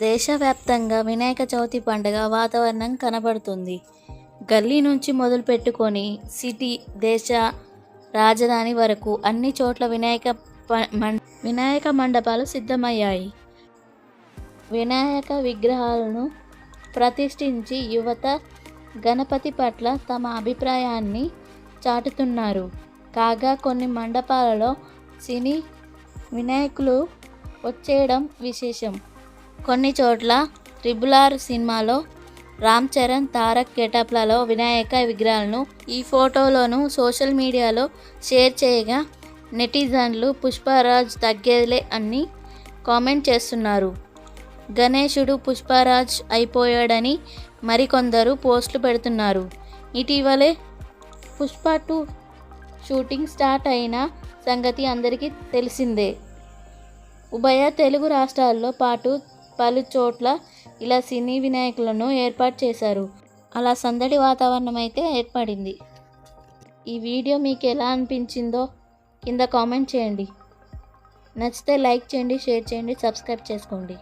దేశవ్యాప్తంగా వినాయక చవితి పండుగ వాతావరణం కనబడుతుంది. గల్లీ నుంచి మొదలు పెట్టుకొని సిటీ దేశ రాజధాని వరకు అన్ని చోట్ల వినాయక ప- వినాయక మండపాలు సిద్ధమయ్యాయి. వినాయక విగ్రహాలను ప్రతిష్ఠించి యువత గణపతి పట్ల తమ అభిప్రాయాన్ని చాటుతున్నారు. కాగా కొన్ని మండపాలలో సినీ వినాయకులు వచ్చేయడం విశేషం. కొన్ని చోట్ల ట్రిబులార్ సినిమాలో రామ్ చరణ్ తారక్ గెటప్లలో వినాయక విగ్రహాలను ఈ ఫోటోలను సోషల్ మీడియాలో షేర్ చేయగా నెటిజన్లు పుష్పరాజ్ తగ్గేలే అని కామెంట్ చేస్తున్నారు. గణేశుడు పుష్పరాజ్ అయిపోయాడని మరికొందరు పోస్టులు పెడుతున్నారు. ఇటీవలే పుష్ప టూ షూటింగ్ స్టార్ట్ అయిన సంగతి అందరికీ తెలిసిందే. ఉభయ తెలుగు రాష్ట్రాల్లో పాటు పలు చోట్ల ఇలా సినీ వినాయకులను ఏర్పాటు చేశారు. అలా సందడి వాతావరణం అయితే ఏర్పడింది. ఈ వీడియో మీకు ఎలా అనిపించిందో కింద కామెంట్ చేయండి. నచ్చితే లైక్ చేయండి షేర్ చేయండి సబ్స్క్రైబ్ చేసుకోండి.